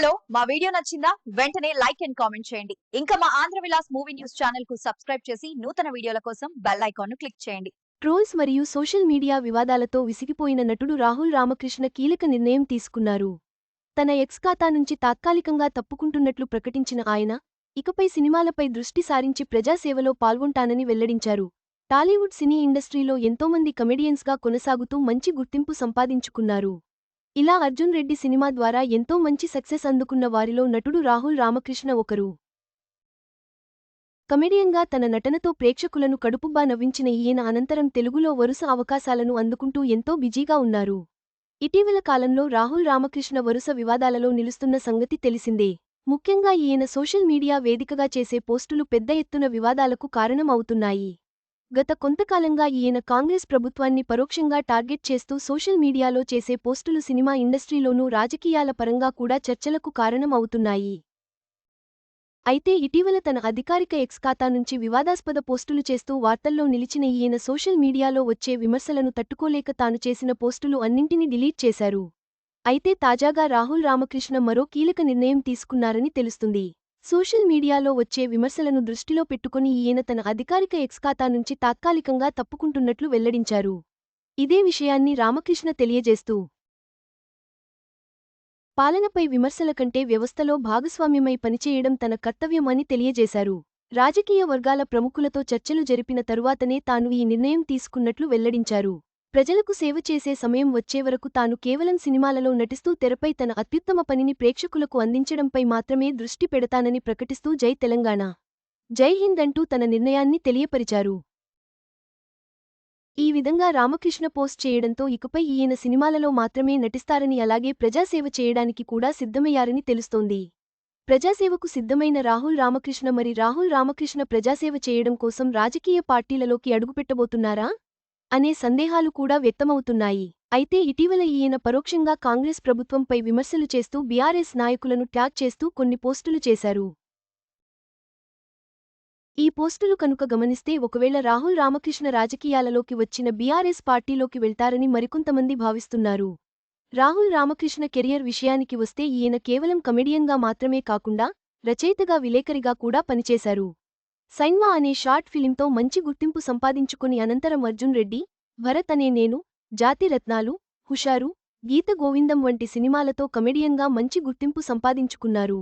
Hello మా video నచ్చిందా? వెంటనే లైక్ అండ్ కామెంట్ చేయండి. ఇంకా మా ఆంధ్ర విలాస్ మూవీ న్యూస్ ఛానల్కు సబ్స్క్రైబ్ చేసి నూతన వీడియోల కోసం బెల్ ఐకాన్ను క్లిక్ చేయండి. ట్రోల్స్ మరియు సోషల్ మీడియా వివాదాలతో విసిగిపోయిన నటుడు రాహుల్ రామకృష్ణ కీలక నిర్ణయం తీసుకున్నారు. తన ఎక్స్ ఖాతా నుంచి తాత్కాలికంగా తప్పుకుంటున్నట్లు ప్రకటించిన ఆయన ఇకపై సినిమాలపై దృష్టి సారించి ప్రజాసేవలో పాల్గొంటానని వెల్లడించారు. టాలీవుడ్ సినీ ఇండస్ట్రీలో ఎంతోమంది కమెడియన్స్గా కొనసాగుతూ మంచి గుర్తింపు సంపాదించుకున్నారు. ఇలా అర్జున్ రెడ్డి సినిమా ద్వారా ఎంతో మంచి సక్సెస్ అందుకున్న వారిలో నటుడు రాహుల్ రామకృష్ణ ఒకరు. కమెడియన్గా తన నటనతో ప్రేక్షకులను కడుపుబ్బా నవ్వించిన ఈయన అనంతరం తెలుగులో వరుస అవకాశాలను అందుకుంటూ ఎంతో బిజీగా ఉన్నారు. ఇటీవల కాలంలో రాహుల్ రామకృష్ణ వరుస వివాదాలలో నిలుస్తున్న సంగతి తెలిసిందే. ముఖ్యంగా ఈయన సోషల్ మీడియా వేదికగా చేసే పోస్టులు పెద్ద ఎత్తున వివాదాలకు కారణం అవుతున్నాయి గత కొంతకాలంగా ఈయన కాంగ్రెస్ ప్రభుత్వాన్ని పరోక్షంగా టార్గెట్ చేస్తూ సోషల్ మీడియాలో చేసే పోస్టులు సినిమా ఇండస్ట్రీలోనూ రాజకీయాల పరంగా కూడా చర్చలకు కారణం అవుతున్నాయి అయితే ఇటీవల తన అధికారిక ఎక్స్ ఖాతా నుంచి వివాదాస్పద పోస్టులు చేస్తూ వార్తల్లో నిలిచిన ఈయన సోషల్ మీడియాలో వచ్చే విమర్శలను తట్టుకోలేక తాను చేసిన పోస్టులు అన్నింటినీ డిలీట్ చేశారు. అయితే తాజాగా రాహుల్ రామకృష్ణ మరో కీలక నిర్ణయం తీసుకున్నారని తెలుస్తుంది. సోషల్ మీడియాలో వచ్చే విమర్శలను దృష్టిలో పెట్టుకుని ఈయన తన అధికారిక ఎక్స్ ఖాతా నుంచి తాత్కాలికంగా తప్పుకుంటున్నట్లు వెల్లడించారు. ఇదే విషయాన్ని రామకృష్ణ తెలియజేస్తూ పాలనపై విమర్శల కంటే వ్యవస్థలో భాగస్వామ్యమై పనిచేయడం తన కర్తవ్యమని తెలియజేశారు. రాజకీయ వర్గాల ప్రముఖులతో చర్చలు జరిపిన తరువాతనే తాను ఈ నిర్ణయం తీసుకున్నట్లు వెల్లడించారు. ప్రజలకు సేవ చేసే సమయం వచ్చేవరకు తాను కేవలం సినిమాలలో నటిస్తూ తెరపై తన అత్యుత్తమ పనిని ప్రేక్షకులకు అందించడంపై మాత్రమే దృష్టి పెడతానని ప్రకటిస్తూ జై తెలంగాణ. జై హింద్ అంటూ తన నిర్ణయాన్ని తెలియపరిచారు. ఈ విధంగా రామకృష్ణ పోస్ట్ చేయడంతో ఇకపై ఈయన సినిమాలలో మాత్రమే నటిస్తారని అలాగే ప్రజాసేవ చేయడానికి కూడా సిద్ధమయ్యారని తెలుస్తోంది. ప్రజాసేవకు సిద్ధమైన రాహుల్ రామకృష్ణ మరి రాహుల్ రామకృష్ణ ప్రజాసేవ చేయడం కోసం రాజకీయ పార్టీలలోకి అడుగుపెట్టబోతున్నారా? అనే సందేహాలు కూడా వ్యక్తమవుతున్నాయి. అయితే ఇటీవల ఈయన పరోక్షంగా కాంగ్రెస్ ప్రభుత్వంపై విమర్శలు చేస్తూ బీఆర్ఎస్ నాయకులను ట్యాగ్ చేస్తూ కొన్ని పోస్టులు చేశారు. ఈ పోస్టులు కనుక గమనిస్తే ఒకవేళ రాహుల్ రామకృష్ణ రాజకీయాలలోకి వచ్చిన బీఆర్ఎస్ పార్టీలోకి వెళ్తారని మరికొంతమంది భావిస్తున్నారు. రాహుల్ రామకృష్ణ కెరియర్ విషయానికి వస్తే ఈయన కేవలం కమెడియన్గా మాత్రమే కాకుండా రచయితగా విలేకరిగా కూడా పనిచేశారు. సైన్వా అనే షార్ట్ ఫిలింతో మంచి గుర్తింపు సంపాదించుకుని అనంతరం అర్జున్ రెడ్డి భరత్ అనే నేను జాతి రత్నాలు హుషారు గీత గోవిందం వంటి సినిమాలతో కమెడియన్గా మంచి గుర్తింపు సంపాదించుకున్నారు.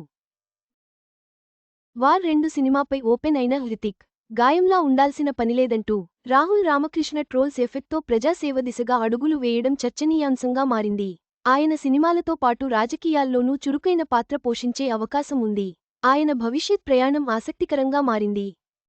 వార్ రెండు సినిమాపై ఓపెన్ అయిన హృతిక్ గాయంలా ఉండాల్సిన పనిలేదంటూ రాహుల్ రామకృష్ణ ట్రోల్స్ ఎఫెక్ట్తో ప్రజాసేవ దిశగా అడుగులు వేయడం చర్చనీయాంశంగా మారింది. ఆయన సినిమాలతో పాటు రాజకీయాల్లోనూ చురుకైన పాత్ర పోషించే అవకాశం ఉంది ఆయన భవిష్యత్ ప్రయాణం ఆసక్తికరంగా మారింది.